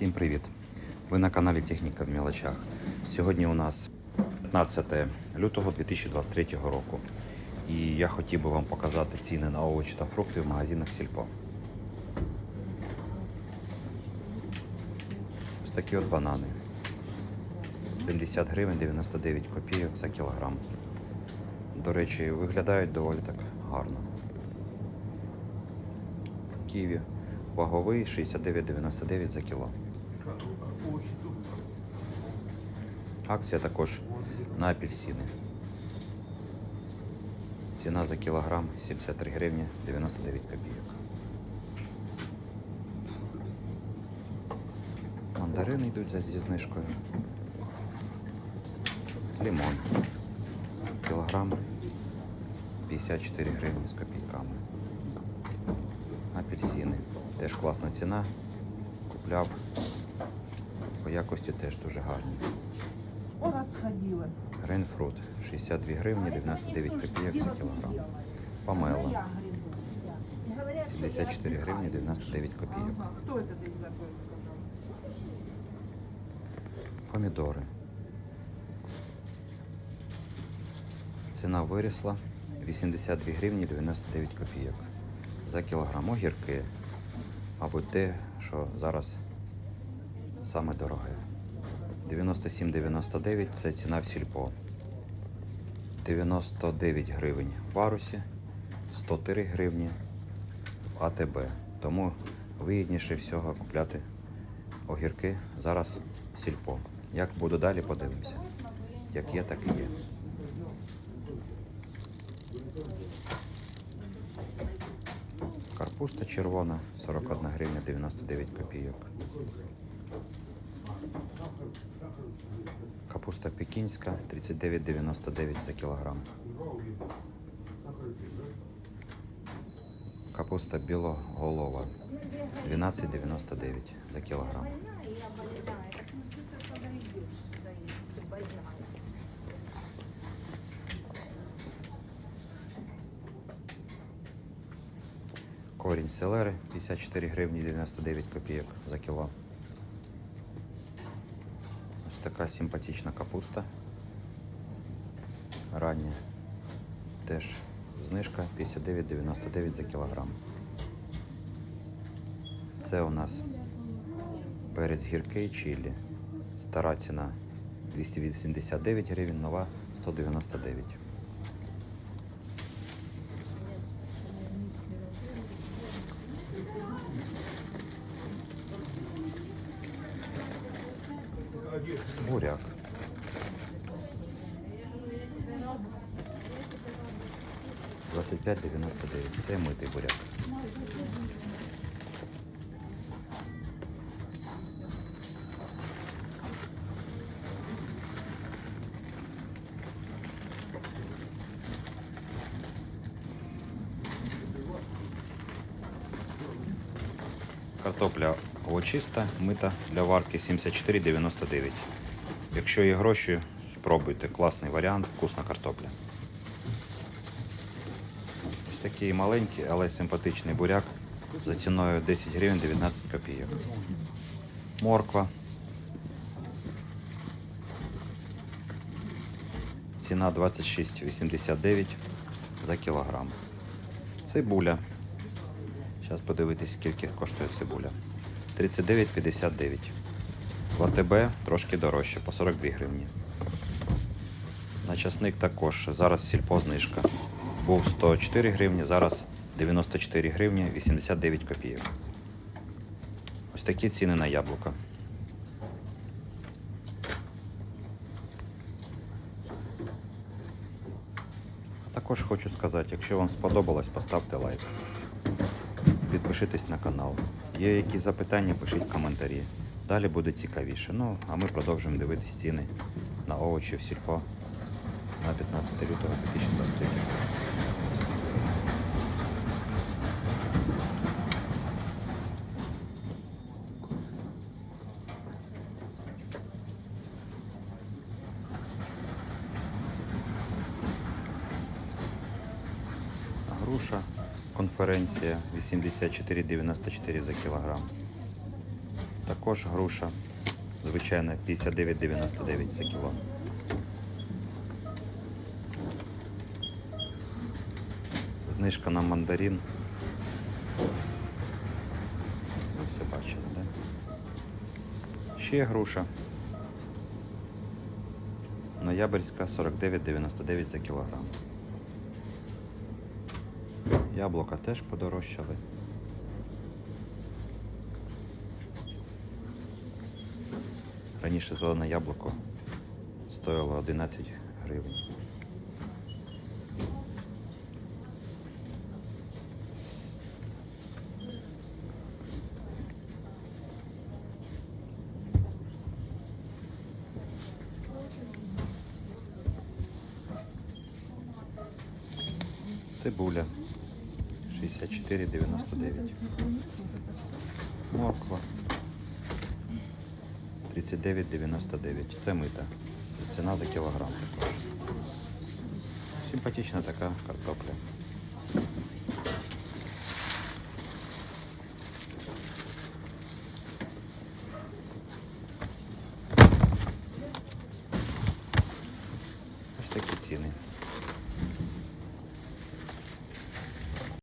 Всім привіт! Ви на каналі Техніка в Мілочах. Сьогодні у нас 15 лютого 2023 року. І я хотів би вам показати ціни на овочі та фрукти в магазинах Сільпо. Ось такі от банани. 70 гривень 99 копійок за кілограм. До речі, виглядають доволі так гарно. Ківі ваговий 69,99 за кіло. Акція також на апельсини. Ціна за кілограм 73 гривні 99 копійок. Мандарини йдуть зі знижкою. Лимон. Кілограм 54 гривні з копійками. Апельсини. Теж класна ціна. Купляв. По якості теж дуже гарні. Грейнфрут 62 гривні 99 копійок за кілограм. Помела 74 гривні 99 копійок. Помідори. Ціна вирісла 82 гривні 99 копійок за кілограм. Огірки, мабуть, те, що зараз саме дороге. 97,99 це ціна в сільпо. 99 гривень в Варусі, 103 гривні в АТБ. Тому вигідніше всього купляти огірки зараз в сільпо. Як буду далі, подивимося. Як є, так і є. Карпуста червона 41 гривня 99 копійок. Капуста пекінська 39,99 за кілограм. Капуста білоголова 12,99 за кілограм. Корінь селери 54 гривні 99 копійок за кіло. Така симпатична капуста. Рання. Теж знижка 59,99 за кілограм. Це у нас перець гіркий чилі. Стара ціна 289 гривень, нова 199. Буряк. Двадцять п'ять дев'яносто дев'ять. Це митий буряк. Картопля овочиста, мита для варки 74,99. Якщо є гроші, спробуйте. Класний варіант, вкусна картопля. Ось такий маленький, але симпатичний буряк за ціною 10 гривень 19 копійок. Морква. Ціна 26,89 за кілограм. Цибуля. Зараз подивитись, скільки коштує цибуля. 39,59. В АТБ трошки дорожче, по 42 гривні. На часник також. Зараз сільпо знижка. Був 104 гривні, зараз 94 гривні 89 копійок. Ось такі ціни на яблука. Також хочу сказати, якщо вам сподобалось, поставте лайк. Підпишитесь на канал. Є якісь запитання, пишіть коментарі. Далі буде цікавіше. Ну, а ми продовжуємо дивитись ціни на овочі в сільпо на 15 лютого 2023 року. Груша конференція 84,94 за кілограм. Також груша. Звичайно, 59,99 за кіло. Знижка на мандарин. Ви все бачили, так? Да? Ще груша. Ноябрьська 49,99 за кілограм. Яблука теж подорожчали. Раніше зелене яблуко стоїло 11 гривень. Цибуля 64,99. Морква 39,99. Це мита. Ціна за кілограм також. Симпатична така картопля. Ось такі ціни.